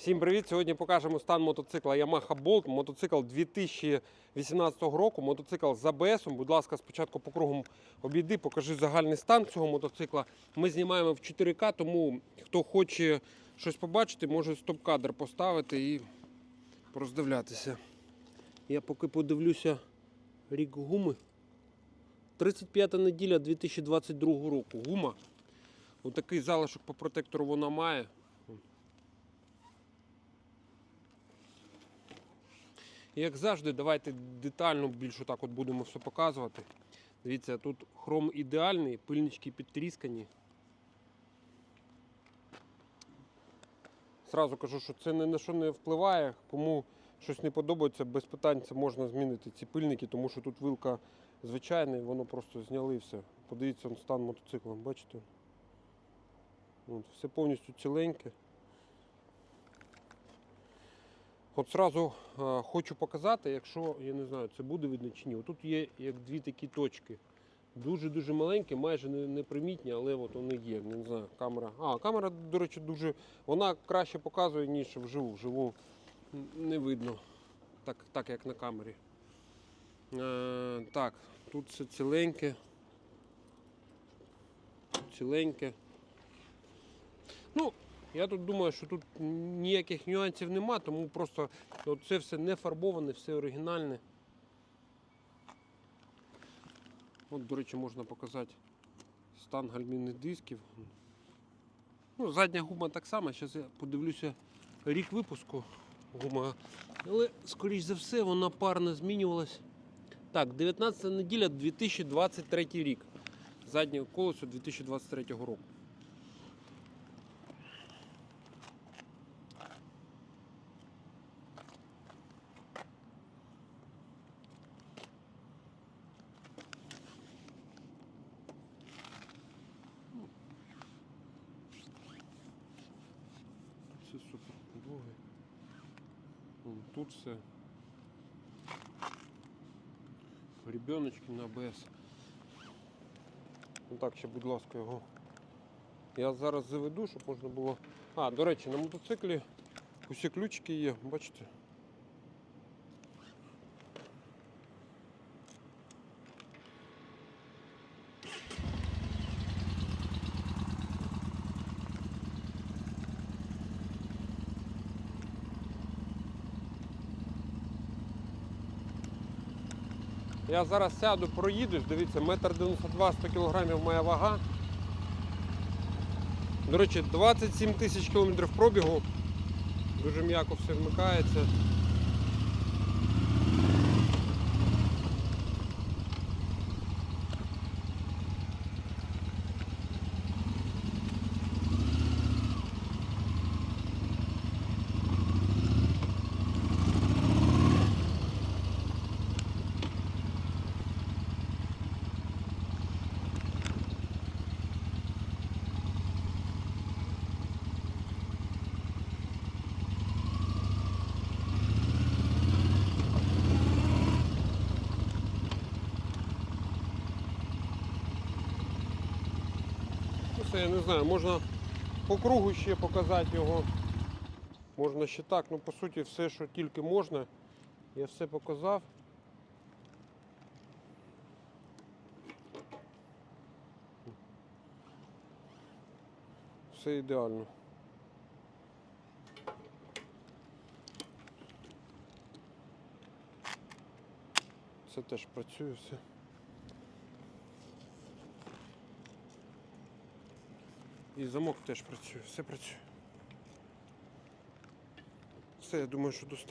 Всім привіт! Сьогодні покажемо стан мотоцикла Yamaha Bolt. Мотоцикл 2018 року. Мотоцикл з АБС. Будь ласка, спочатку по кругом обійди, покажи загальний стан цього мотоцикла. Ми знімаємо в 4К, тому хто хоче щось побачити, може стоп-кадр поставити і роздивлятися. Я поки подивлюся рік гуми. 35 неділя 2022 року. Гума. Отакий залишок по протектору вона має. Як завжди, давайте детально більше так от будемо все показувати. Дивіться, тут хром ідеальний, пильнички підтріскані. Зразу кажу, що це ні на що не впливає. Кому щось не подобається, без питань це можна змінити ці пильники, тому що тут вилка звичайна, і воно просто зняли все. Подивіться стан мотоцикла, бачите? От, все повністю ціленьке. От зразу е, хочу показати, якщо я не знаю, це буде видно чи ні. Тут є як дві такі точки. Дуже-дуже маленькі, майже не- непримітні, але от вони є. Не знаю, камера. А, камера, до речі, дуже. Вона краще показує, ніж вживу. Вживу не видно, так, так як на камері. Е, так, тут все ціленьке. Ціленьке. Я тут думаю, що тут ніяких нюансів нема, тому просто це все не фарбоване, все оригінальне. От, до речі, можна показати стан гальмівних дисків. Ну, задня гума так само, зараз я подивлюся рік випуску гума. Але, скоріш за все, вона парно змінювалась. Так, 19 неділя 2023 рік. Заднє колесо 2023 року. Все. Ребеночки на АБС. Ну так, ще, будь ласка, його. Я зараз заведу, щоб можна було. А, до речі, на мотоциклі усі ключики є, бачите? Я зараз сяду, проїдусь, дивіться, метр 92, 100 кілограмів моя вага. До речі, 27 тисяч кілометрів пробігу. Дуже м'яко все вмикається. Це я не знаю, можна по кругу ще показати його. Можна ще так, ну по суті все, що тільки можна. Я все показав. Все ідеально. Це теж працює все. І замок теж працює, все працює. Все, я думаю, що достатньо.